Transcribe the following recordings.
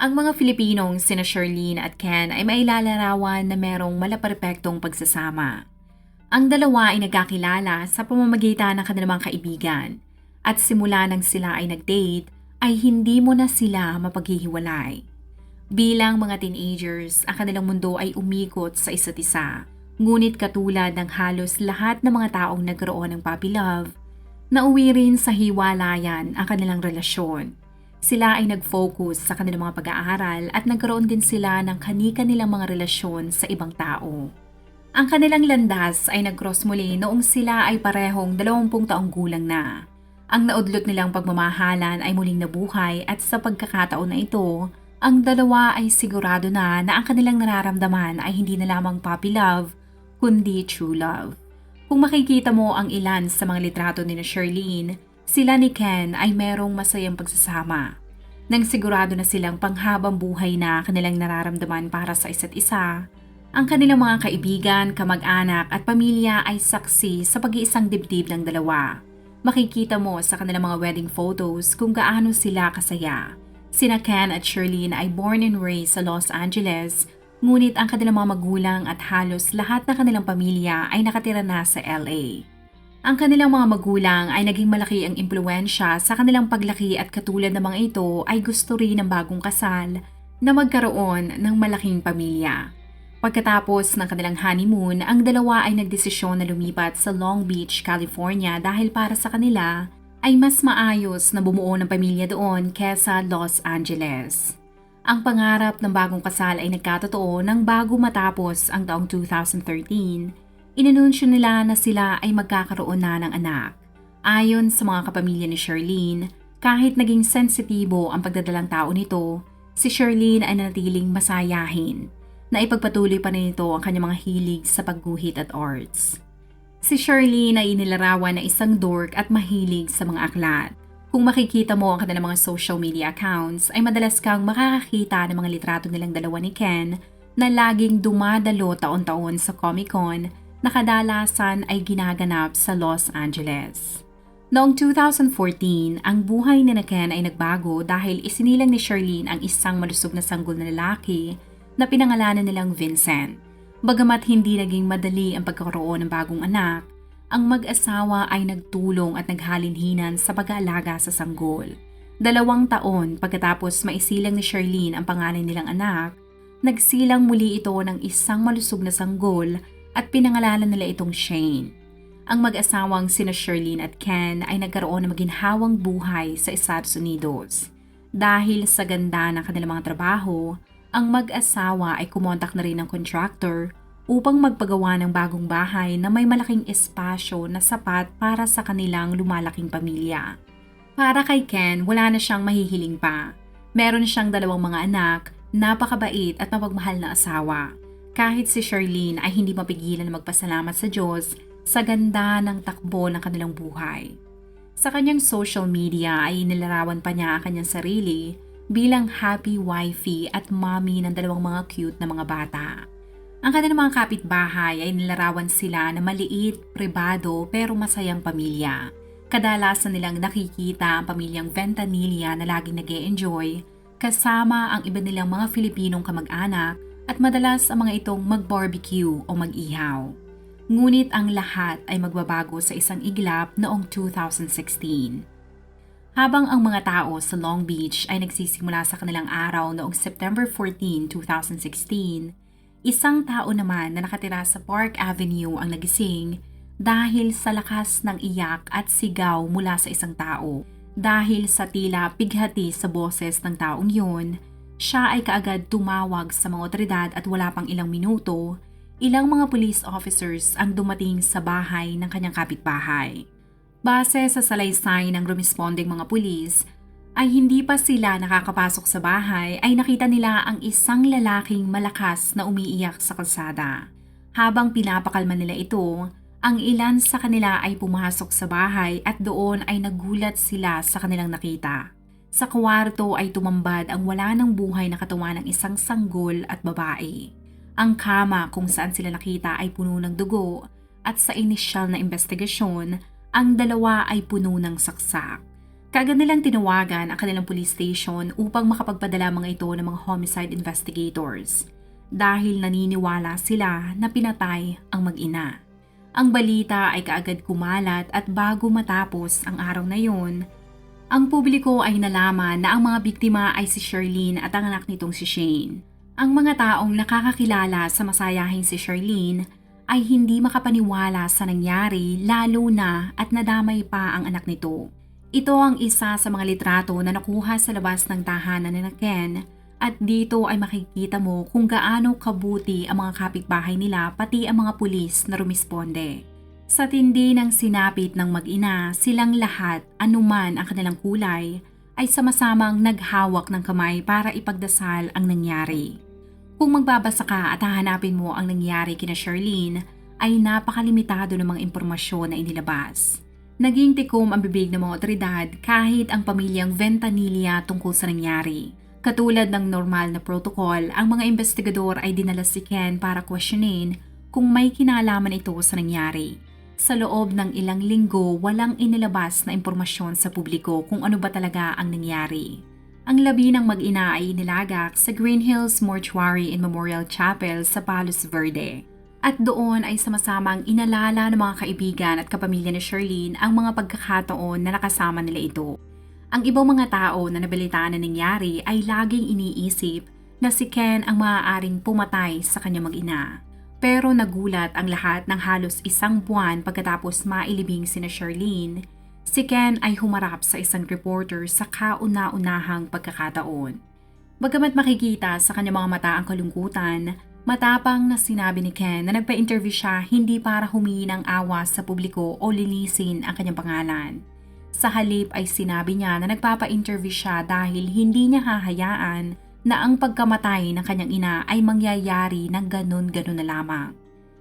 Ang mga Filipinong sina Charlene at Ken ay mailalarawan na merong malaperpektong pagsasama. Ang dalawa ay nagkakilala sa pamamagitan ng kanilang kaibigan at simula nang sila ay nag-date ay hindi mo na sila mapaghihiwalay. Bilang mga teenagers, ang kanilang mundo ay umikot sa isa't isa. Ngunit katulad ng halos lahat ng mga taong nagkaroon ng puppy love, nauwi rin sa hiwalayan ang kanilang relasyon sila ay nag-focus sa kanilang mga pag-aaral at nagkaroon din sila ng kanika nilang mga relasyon sa ibang tao. Ang kanilang landas ay nag-cross muli noong sila ay parehong 20 taong gulang na. Ang naudlot nilang pagmamahalan ay muling nabuhay at sa pagkakataon na ito, ang dalawa ay sigurado na na ang kanilang nararamdaman ay hindi na lamang puppy love, kundi true love. Kung makikita mo ang ilan sa mga litrato ni na Charlene, sila ni Ken ay merong masayang pagsasama. Nang sigurado na silang panghabang buhay na kanilang nararamdaman para sa isa't isa, ang kanilang mga kaibigan, kamag-anak at pamilya ay saksi sa pag-iisang dibdib ng dalawa. Makikita mo sa kanilang mga wedding photos kung gaano sila kasaya. Sina Ken at Shirlene ay born and raised sa Los Angeles, ngunit ang kanilang mga magulang at halos lahat ng kanilang pamilya ay nakatira na sa LA. Ang kanilang mga magulang ay naging malaki ang impluensya sa kanilang paglaki at katulad ng mga ito ay gusto rin ng bagong kasal na magkaroon ng malaking pamilya. Pagkatapos ng kanilang honeymoon, ang dalawa ay nagdesisyon na lumipat sa Long Beach, California dahil para sa kanila ay mas maayos na bumuo ng pamilya doon kesa Los Angeles. Ang pangarap ng bagong kasal ay nagkatotoo nang bago matapos ang taong 2013 Inanunsyo nila na sila ay magkakaroon na ng anak. Ayon sa mga kapamilya ni Charlene, kahit naging sensitibo ang pagdadalang tao nito, si Charlene ay nanatiling masayahin na ipagpatuloy pa nito ang kanyang mga hilig sa pagguhit at arts. Si Charlene ay inilarawan na isang dork at mahilig sa mga aklat. Kung makikita mo ang kanilang mga social media accounts, ay madalas kang makakakita ng mga litrato nilang dalawa ni Ken na laging dumadalo taon-taon sa Comic Con na kadalasan ay ginaganap sa Los Angeles. Noong 2014, ang buhay ni Ken ay nagbago dahil isinilang ni Charlene ang isang malusog na sanggol na lalaki na pinangalanan nilang Vincent. Bagamat hindi naging madali ang pagkakaroon ng bagong anak, ang mag-asawa ay nagtulong at naghalinhinan sa pag-aalaga sa sanggol. Dalawang taon pagkatapos maisilang ni Charlene ang pangalan nilang anak, nagsilang muli ito ng isang malusog na sanggol at pinangalanan nila itong Shane. Ang mag-asawang sina Sherlyn at Ken ay nagkaroon ng maginhawang buhay sa Estados Unidos. Dahil sa ganda ng kanilang mga trabaho, ang mag-asawa ay kumontak na rin ng contractor upang magpagawa ng bagong bahay na may malaking espasyo na sapat para sa kanilang lumalaking pamilya. Para kay Ken, wala na siyang mahihiling pa. Meron siyang dalawang mga anak, napakabait at mapagmahal na asawa. Kahit si Charlene ay hindi mapigilan na magpasalamat sa Diyos sa ganda ng takbo ng kanilang buhay. Sa kanyang social media ay inilarawan pa niya ang kanyang sarili bilang happy wifey at mommy ng dalawang mga cute na mga bata. Ang kanilang mga kapitbahay ay nilarawan sila na maliit, pribado pero masayang pamilya. Kadalasan nilang nakikita ang pamilyang Ventanilla na laging nag enjoy kasama ang iba nilang mga Filipinong kamag-anak at madalas ang mga itong mag-barbecue o mag-ihaw. Ngunit ang lahat ay magbabago sa isang iglap noong 2016. Habang ang mga tao sa Long Beach ay nagsisimula sa kanilang araw noong September 14, 2016, isang tao naman na nakatira sa Park Avenue ang nagising dahil sa lakas ng iyak at sigaw mula sa isang tao. Dahil sa tila pighati sa boses ng taong yun, siya ay kaagad tumawag sa mga otoridad at wala pang ilang minuto, ilang mga police officers ang dumating sa bahay ng kanyang kapitbahay. Base sa salaysay ng responding mga pulis, ay hindi pa sila nakakapasok sa bahay ay nakita nila ang isang lalaking malakas na umiiyak sa kalsada. Habang pinapakalma nila ito, ang ilan sa kanila ay pumasok sa bahay at doon ay nagulat sila sa kanilang nakita. Sa kwarto ay tumambad ang wala ng buhay na katawan ng isang sanggol at babae. Ang kama kung saan sila nakita ay puno ng dugo at sa inisyal na investigasyon, ang dalawa ay puno ng saksak. Kaagad nilang tinawagan ang kanilang police station upang makapagpadala mga ito ng mga homicide investigators dahil naniniwala sila na pinatay ang mag-ina. Ang balita ay kaagad kumalat at bago matapos ang araw na yun, ang publiko ay nalaman na ang mga biktima ay si Charlene at ang anak nitong si Shane. Ang mga taong nakakakilala sa masayahing si Charlene ay hindi makapaniwala sa nangyari lalo na at nadamay pa ang anak nito. Ito ang isa sa mga litrato na nakuha sa labas ng tahanan ni Ken at dito ay makikita mo kung gaano kabuti ang mga kapitbahay nila pati ang mga pulis na rumisponde. Sa tindi ng sinapit ng mag-ina, silang lahat, anuman ang kanilang kulay, ay sama-samang naghawak ng kamay para ipagdasal ang nangyari. Kung magbabasa ka at hahanapin mo ang nangyari kina Charlene, ay napakalimitado ng mga impormasyon na inilabas. Naging tikom ang bibig ng mga otoridad kahit ang pamilyang Ventanilla tungkol sa nangyari. Katulad ng normal na protocol, ang mga investigador ay dinala si Ken para questionin kung may kinalaman ito sa nangyari. Sa loob ng ilang linggo, walang inilabas na impormasyon sa publiko kung ano ba talaga ang nangyari. Ang labi ng mag-ina ay inilagak sa Green Hills Mortuary and Memorial Chapel sa Palos Verde. At doon ay sama-samang inalala ng mga kaibigan at kapamilya ni Charlene ang mga pagkakataon na nakasama nila ito. Ang ibang mga tao na nabalitaan na nangyari ay laging iniisip na si Ken ang maaaring pumatay sa kanyang mag-ina. Pero nagulat ang lahat ng halos isang buwan pagkatapos mailibing sina Charlene, si Ken ay humarap sa isang reporter sa kauna-unahang pagkakataon. Bagamat makikita sa kanyang mga mata ang kalungkutan, matapang na sinabi ni Ken na nagpa-interview siya hindi para humingi ng awa sa publiko o linisin ang kanyang pangalan. Sa halip ay sinabi niya na nagpapa-interview siya dahil hindi niya hahayaan na ang pagkamatay ng kanyang ina ay mangyayari ng ganun-ganun na lamang.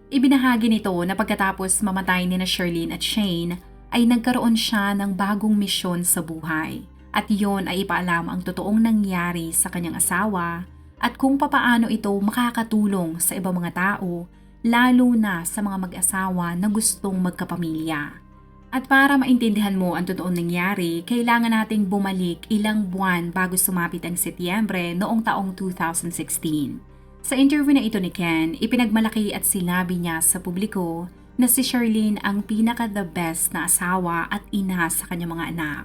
Ibinahagi nito na pagkatapos mamatay ni na Sherlyn at Shane ay nagkaroon siya ng bagong misyon sa buhay at iyon ay ipaalam ang totoong nangyari sa kanyang asawa at kung papaano ito makakatulong sa ibang mga tao lalo na sa mga mag-asawa na gustong magkapamilya. At para maintindihan mo ang totoong nangyari, kailangan nating bumalik ilang buwan bago sumapit ang Setyembre noong taong 2016. Sa interview na ito ni Ken, ipinagmalaki at sinabi niya sa publiko na si Charlene ang pinaka-the best na asawa at ina sa kanyang mga anak.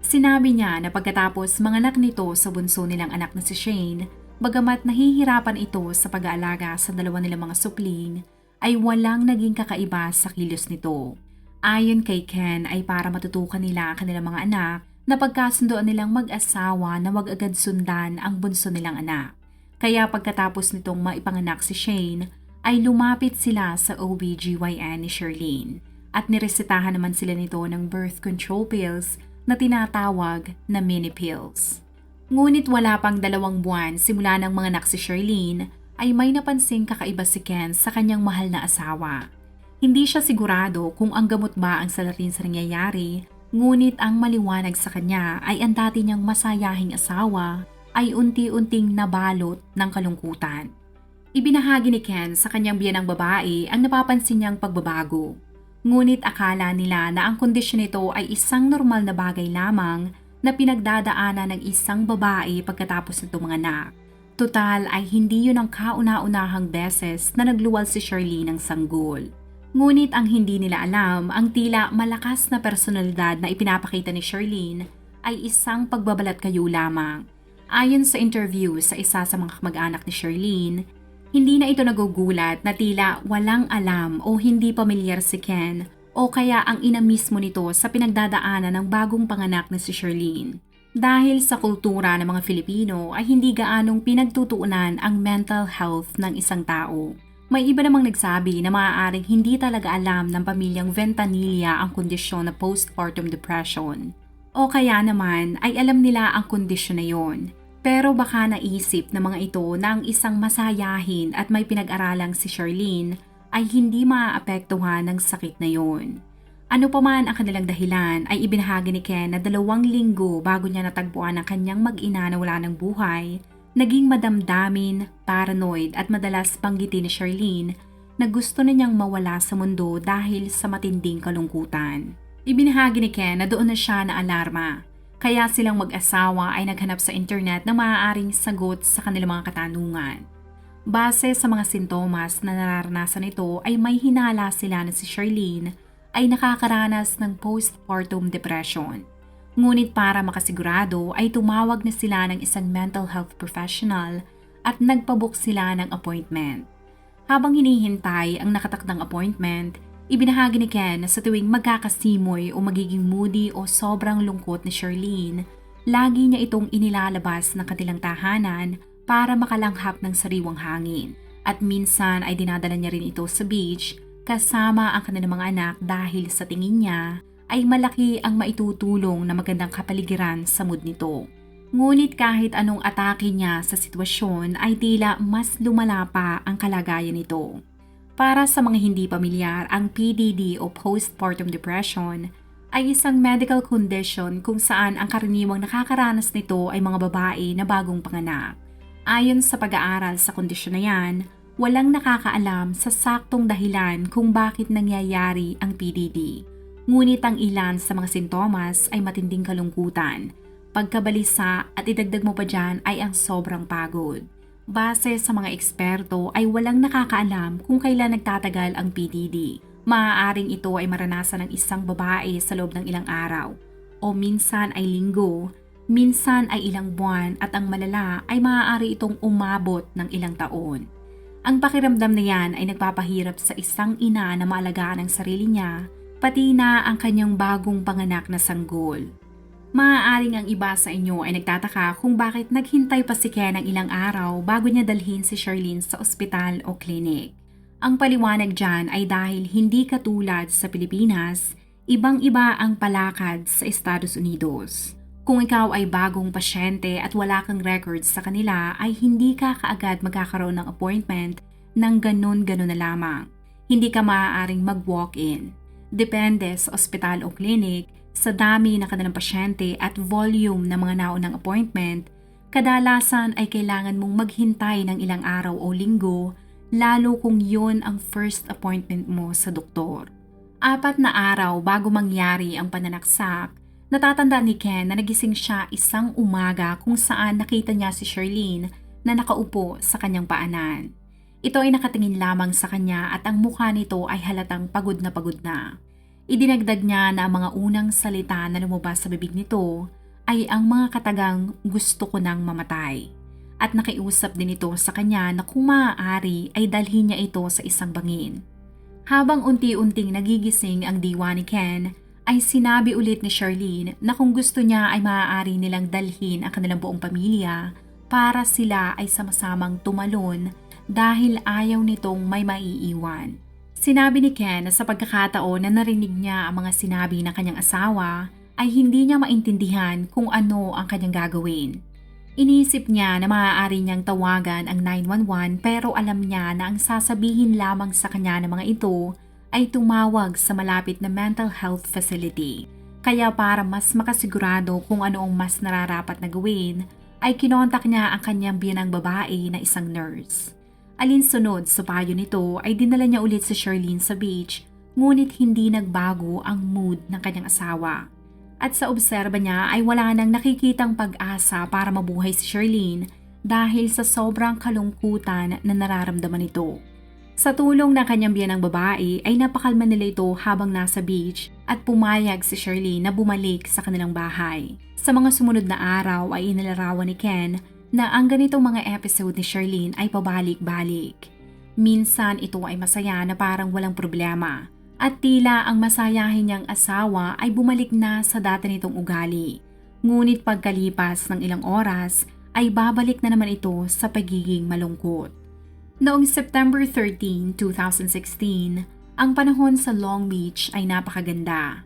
Sinabi niya na pagkatapos manganak nito sa bunso nilang anak na si Shane, bagamat nahihirapan ito sa pag-aalaga sa dalawa nilang mga supling, ay walang naging kakaiba sa kilos nito. Ayon kay Ken ay para matutukan nila ang kanilang mga anak na pagkasundoan nilang mag-asawa na wag agad sundan ang bunso nilang anak. Kaya pagkatapos nitong maipanganak si Shane, ay lumapit sila sa OBGYN ni Charlene at niresetahan naman sila nito ng birth control pills na tinatawag na mini pills. Ngunit wala pang dalawang buwan simula ng mga anak si Charlene ay may napansing kakaiba si Ken sa kanyang mahal na asawa. Hindi siya sigurado kung ang gamot ba ang salarin sa nangyayari, ngunit ang maliwanag sa kanya ay ang dati niyang masayahing asawa ay unti-unting nabalot ng kalungkutan. Ibinahagi ni Ken sa kanyang biyanang babae ang napapansin niyang pagbabago. Ngunit akala nila na ang kondisyon nito ay isang normal na bagay lamang na pinagdadaanan ng isang babae pagkatapos nito mga anak. Total ay hindi yun ang kauna-unahang beses na nagluwal si Charlene ng sanggol. Ngunit ang hindi nila alam, ang tila malakas na personalidad na ipinapakita ni Charlene ay isang pagbabalat kayo lamang. Ayon sa interview sa isa sa mga kamag-anak ni Charlene, hindi na ito nagugulat na tila walang alam o hindi pamilyar si Ken o kaya ang ina mismo nito sa pinagdadaanan ng bagong panganak na si Charlene. Dahil sa kultura ng mga Filipino ay hindi gaanong pinagtutuunan ang mental health ng isang tao. May iba namang nagsabi na maaaring hindi talaga alam ng pamilyang Ventanilla ang kondisyon na postpartum depression O kaya naman ay alam nila ang kondisyon na yon. Pero baka naisip ng mga ito na ang isang masayahin at may pinag-aralang si Charlene ay hindi maaapektuhan ng sakit na yon. Ano pa man ang kanilang dahilan ay ibinahagi ni Ken na dalawang linggo bago niya natagpuan ang kanyang mag-ina na wala ng buhay, naging madamdamin, paranoid at madalas banggitin ni Charlene na gusto na niyang mawala sa mundo dahil sa matinding kalungkutan. Ibinahagi ni Ken na doon na siya na alarma, kaya silang mag-asawa ay naghanap sa internet ng maaaring sagot sa kanilang mga katanungan. Base sa mga sintomas na nararanasan nito ay may hinala sila na si Charlene ay nakakaranas ng postpartum depression. Ngunit para makasigurado ay tumawag na sila ng isang mental health professional at nagpabook sila ng appointment. Habang hinihintay ang nakatakdang appointment, ibinahagi ni Ken na sa tuwing magkakasimoy o magiging moody o sobrang lungkot ni Charlene, lagi niya itong inilalabas ng kanilang tahanan para makalanghap ng sariwang hangin. At minsan ay dinadala niya rin ito sa beach kasama ang kanilang mga anak dahil sa tingin niya ay malaki ang maitutulong na magandang kapaligiran sa mood nito. Ngunit kahit anong atake niya sa sitwasyon ay tila mas lumala pa ang kalagayan nito. Para sa mga hindi pamilyar, ang PDD o Postpartum Depression ay isang medical condition kung saan ang karaniwang nakakaranas nito ay mga babae na bagong panganak. Ayon sa pag-aaral sa kondisyon na yan, walang nakakaalam sa saktong dahilan kung bakit nangyayari ang PDD. Ngunit ang ilan sa mga sintomas ay matinding kalungkutan, pagkabalisa at idagdag mo pa dyan ay ang sobrang pagod. Base sa mga eksperto ay walang nakakaalam kung kailan nagtatagal ang PDD. Maaaring ito ay maranasan ng isang babae sa loob ng ilang araw o minsan ay linggo, minsan ay ilang buwan at ang malala ay maaari itong umabot ng ilang taon. Ang pakiramdam na yan ay nagpapahirap sa isang ina na maalagaan ang sarili niya, pati na ang kanyang bagong panganak na sanggol. Maaaring ang iba sa inyo ay nagtataka kung bakit naghintay pa si Ken ng ilang araw bago niya dalhin si Charlene sa ospital o klinik. Ang paliwanag dyan ay dahil hindi katulad sa Pilipinas, ibang-iba ang palakad sa Estados Unidos. Kung ikaw ay bagong pasyente at wala kang records sa kanila ay hindi ka kaagad magkakaroon ng appointment ng ganun-ganun na lamang. Hindi ka maaaring mag-walk-in. Depende sa ospital o clinic, sa dami ng kanilang pasyente at volume ng mga naunang appointment, kadalasan ay kailangan mong maghintay ng ilang araw o linggo lalo kung yon ang first appointment mo sa doktor. Apat na araw bago mangyari ang pananaksak, Natatanda ni Ken na nagising siya isang umaga kung saan nakita niya si Charlene na nakaupo sa kanyang paanan. Ito ay nakatingin lamang sa kanya at ang mukha nito ay halatang pagod na pagod na. Idinagdag niya na ang mga unang salita na lumabas sa bibig nito ay ang mga katagang gusto ko nang mamatay. At nakiusap din ito sa kanya na kung maaari ay dalhin niya ito sa isang bangin. Habang unti-unting nagigising ang diwa ni Ken, ay sinabi ulit ni Charlene na kung gusto niya ay maaari nilang dalhin ang kanilang buong pamilya para sila ay sama-samang tumalon dahil ayaw nitong may maiiwan. Sinabi ni Ken na sa pagkakataon na narinig niya ang mga sinabi ng kanyang asawa ay hindi niya maintindihan kung ano ang kanyang gagawin. Iniisip niya na maaari niyang tawagan ang 911 pero alam niya na ang sasabihin lamang sa kanya ng mga ito ay tumawag sa malapit na mental health facility. Kaya para mas makasigurado kung ano ang mas nararapat na gawin, ay kinontak niya ang kanyang biyanang babae na isang nurse. Alinsunod sa payo nito ay dinala niya ulit si Charlene sa beach ngunit hindi nagbago ang mood ng kanyang asawa. At sa obserba niya ay wala nang nakikitang pag-asa para mabuhay si Charlene dahil sa sobrang kalungkutan na nararamdaman nito. Sa tulong ng kanyang biyanang babae ay napakalma nila ito habang nasa beach at pumayag si Shirley na bumalik sa kanilang bahay. Sa mga sumunod na araw ay inalarawan ni Ken na ang ganitong mga episode ni Charlene ay pabalik-balik. Minsan ito ay masaya na parang walang problema at tila ang masayahin niyang asawa ay bumalik na sa dati nitong ugali. Ngunit pagkalipas ng ilang oras ay babalik na naman ito sa pagiging malungkot. Noong September 13, 2016, ang panahon sa Long Beach ay napakaganda.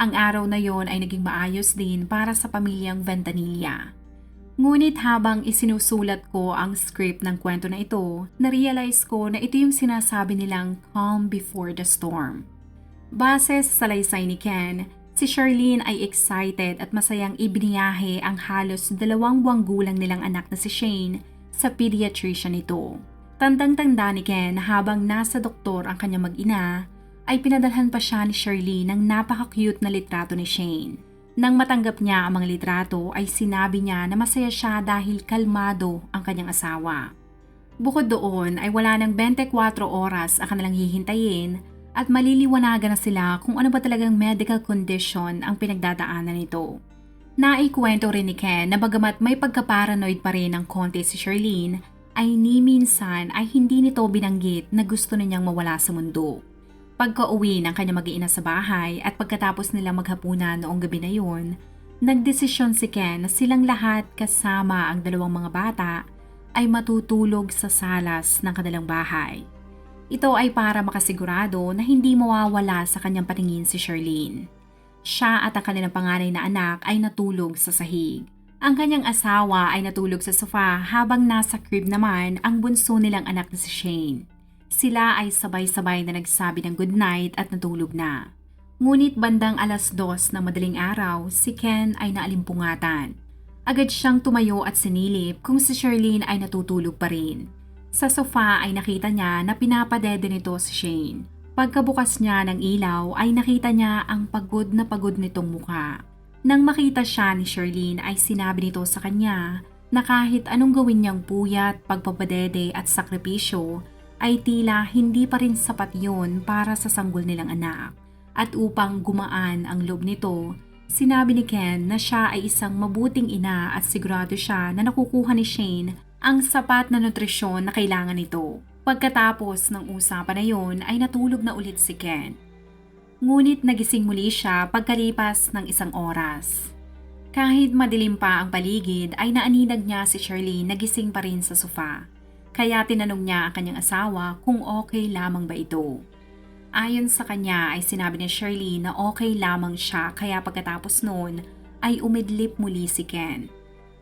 Ang araw na yon ay naging maayos din para sa pamilyang Ventanilla. Ngunit habang isinusulat ko ang script ng kwento na ito, narealize ko na ito yung sinasabi nilang calm before the storm. Base sa salaysay ni Ken, si Charlene ay excited at masayang ibiniyahe ang halos dalawang buwang gulang nilang anak na si Shane sa pediatrician nito. Tandang-tanda ni Ken habang nasa doktor ang kanyang mag-ina, ay pinadalhan pa siya ni Charlene ng napaka-cute na litrato ni Shane. Nang matanggap niya ang mga litrato ay sinabi niya na masaya siya dahil kalmado ang kanyang asawa. Bukod doon ay wala ng 24 oras ang kanilang hihintayin at maliliwanagan na sila kung ano ba talagang medical condition ang pinagdadaanan nito. Naikwento rin ni Ken na bagamat may pagkaparanoid pa rin ng konti si Charlene, ay ni minsan ay hindi nito binanggit na gusto niyang mawala sa mundo. Pagka-uwi ng kanya mag sa bahay at pagkatapos nilang maghapunan noong gabi na yun, nagdesisyon si Ken na silang lahat kasama ang dalawang mga bata ay matutulog sa salas ng kanilang bahay. Ito ay para makasigurado na hindi mawawala sa kanyang patingin si Charlene. Siya at ang kanilang panganay na anak ay natulog sa sahig. Ang kanyang asawa ay natulog sa sofa habang nasa crib naman ang bunso nilang anak na si Shane. Sila ay sabay-sabay na nagsabi ng good night at natulog na. Ngunit bandang alas dos na madaling araw, si Ken ay naalimpungatan. Agad siyang tumayo at sinilip kung si Charlene ay natutulog pa rin. Sa sofa ay nakita niya na pinapadede nito si Shane. Pagkabukas niya ng ilaw ay nakita niya ang pagod na pagod nitong mukha. Nang makita siya ni Charlene ay sinabi nito sa kanya na kahit anong gawin niyang puyat, pagpapadede at sakripisyo ay tila hindi pa rin sapat yon para sa sanggol nilang anak. At upang gumaan ang loob nito, sinabi ni Ken na siya ay isang mabuting ina at sigurado siya na nakukuha ni Shane ang sapat na nutrisyon na kailangan nito. Pagkatapos ng usapan na yon ay natulog na ulit si Ken. Ngunit nagising muli siya pagkalipas ng isang oras. Kahit madilim pa ang paligid ay naaninag niya si Shirley nagising pa rin sa sofa. Kaya tinanong niya ang kanyang asawa kung okay lamang ba ito. Ayon sa kanya ay sinabi ni Shirley na okay lamang siya kaya pagkatapos noon ay umidlip muli si Ken.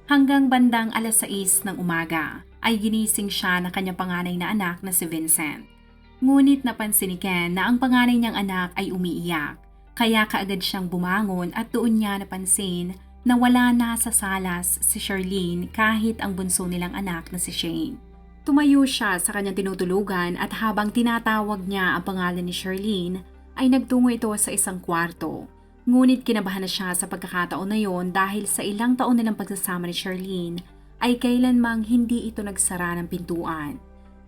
Hanggang bandang alas 6 ng umaga ay ginising siya ng kanyang panganay na anak na si Vincent. Ngunit napansin ni Ken na ang panganay niyang anak ay umiiyak, kaya kaagad siyang bumangon at doon niya napansin na wala na sa salas si Charlene kahit ang bunso nilang anak na si Shane. Tumayo siya sa kanyang tinutulugan at habang tinatawag niya ang pangalan ni Charlene, ay nagtungo ito sa isang kwarto. Ngunit kinabahan na siya sa pagkakataon na yon dahil sa ilang taon nilang pagsasama ni Charlene ay kailanmang hindi ito nagsara ng pintuan.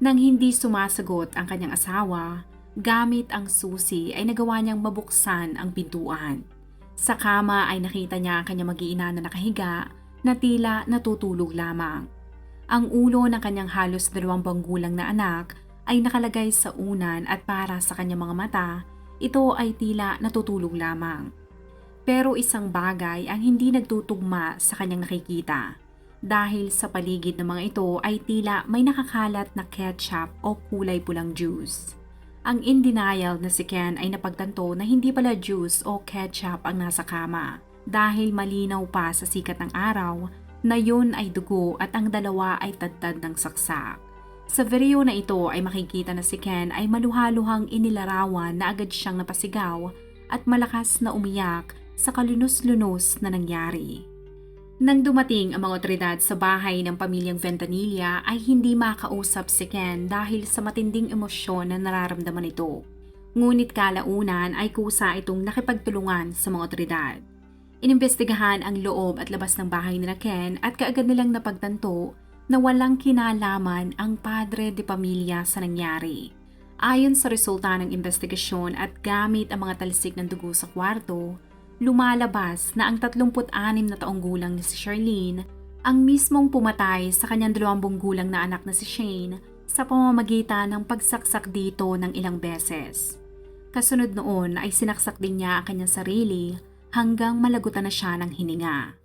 Nang hindi sumasagot ang kanyang asawa, gamit ang susi ay nagawa niyang mabuksan ang pintuan. Sa kama ay nakita niya ang kanyang mag-iina na nakahiga na tila natutulog lamang. Ang ulo ng kanyang halos dalawang banggulang na anak ay nakalagay sa unan at para sa kanyang mga mata, ito ay tila natutulog lamang. Pero isang bagay ang hindi nagtutugma sa kanyang nakikita. Dahil sa paligid ng mga ito ay tila may nakakalat na ketchup o kulay pulang juice. Ang in denial na si Ken ay napagtanto na hindi pala juice o ketchup ang nasa kama dahil malinaw pa sa sikat ng araw na yun ay dugo at ang dalawa ay tadtad ng saksak. Sa video na ito ay makikita na si Ken ay maluhaluhang inilarawan na agad siyang napasigaw at malakas na umiyak sa kalunos-lunos na nangyari. Nang dumating ang mga otoridad sa bahay ng pamilyang Ventanilla ay hindi makausap si Ken dahil sa matinding emosyon na nararamdaman ito. Ngunit kalaunan ay kusa itong nakipagtulungan sa mga otoridad. Inimbestigahan ang loob at labas ng bahay ni Ken at kaagad nilang napagtanto na walang kinalaman ang padre de pamilya sa nangyari. Ayon sa resulta ng investigasyon at gamit ang mga talsik ng dugo sa kwarto, lumalabas na ang 36 na taong gulang ni si Charlene ang mismong pumatay sa kanyang 20 gulang na anak na si Shane sa pamamagitan ng pagsaksak dito ng ilang beses. Kasunod noon ay sinaksak din niya ang kanyang sarili hanggang malagutan na siya ng hininga.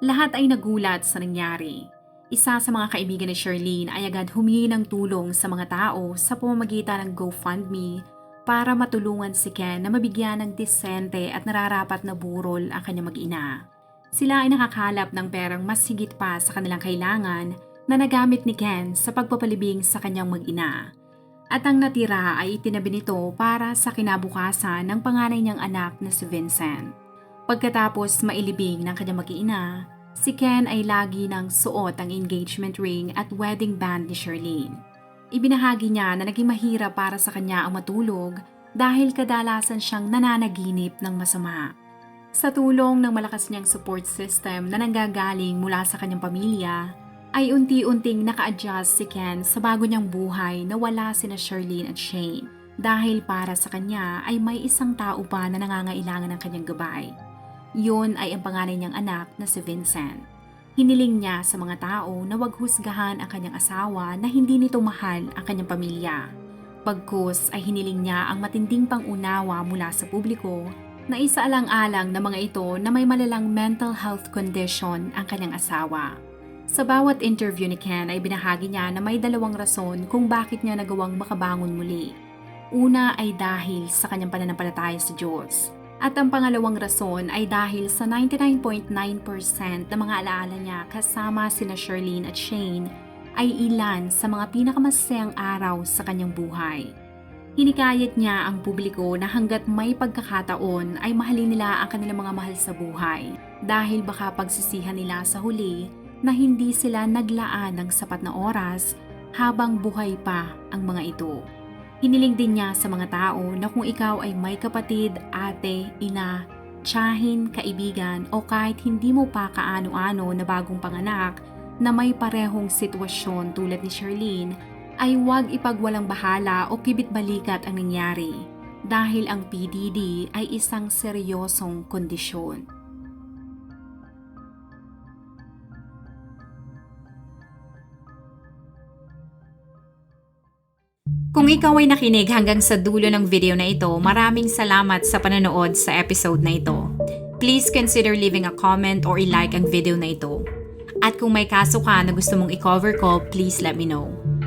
Lahat ay nagulat sa nangyari. Isa sa mga kaibigan ni Charlene ay agad humingi ng tulong sa mga tao sa pamamagitan ng GoFundMe para matulungan si Ken na mabigyan ng disente at nararapat na burol ang kanyang mag-ina. Sila ay nakakalap ng perang mas higit pa sa kanilang kailangan na nagamit ni Ken sa pagpapalibing sa kanyang mag-ina. At ang natira ay itinabi nito para sa kinabukasan ng panganay niyang anak na si Vincent. Pagkatapos mailibing ng kanyang mag-ina, si Ken ay lagi ng suot ang engagement ring at wedding band ni Charlene. Ibinahagi niya na naging mahirap para sa kanya ang matulog dahil kadalasan siyang nananaginip ng masama. Sa tulong ng malakas niyang support system na nanggagaling mula sa kanyang pamilya, ay unti-unting naka-adjust si Ken sa bago niyang buhay na wala sina Charlene at Shane dahil para sa kanya ay may isang tao pa na nangangailangan ng kanyang gabay. Yun ay ang panganay niyang anak na si Vincent. Hiniling niya sa mga tao na wag husgahan ang kanyang asawa na hindi nito mahal ang kanyang pamilya. Pagkus ay hiniling niya ang matinding pangunawa mula sa publiko na isaalang-alang na mga ito na may malalang mental health condition ang kanyang asawa. Sa bawat interview ni Ken ay binahagi niya na may dalawang rason kung bakit niya nagawang makabangon muli. Una ay dahil sa kanyang pananampalataya sa Diyos. At ang pangalawang rason ay dahil sa 99.9% ng mga alaala niya kasama sina Charlene at Shane ay ilan sa mga pinakamasayang araw sa kanyang buhay. Hinikayat niya ang publiko na hanggat may pagkakataon ay mahalin nila ang kanilang mga mahal sa buhay dahil baka pagsisihan nila sa huli na hindi sila naglaan ng sapat na oras habang buhay pa ang mga ito. Hiniling din niya sa mga tao na kung ikaw ay may kapatid, ate, ina, tiyahin, kaibigan o kahit hindi mo pa kaano-ano na bagong panganak na may parehong sitwasyon tulad ni Charlene, ay huwag ipagwalang bahala o kibit balikat ang nangyari dahil ang PDD ay isang seryosong kondisyon. Kung ikaw ay nakinig hanggang sa dulo ng video na ito, maraming salamat sa panonood sa episode na ito. Please consider leaving a comment or i-like ang video na ito. At kung may kaso ka na gusto mong i-cover ko, please let me know.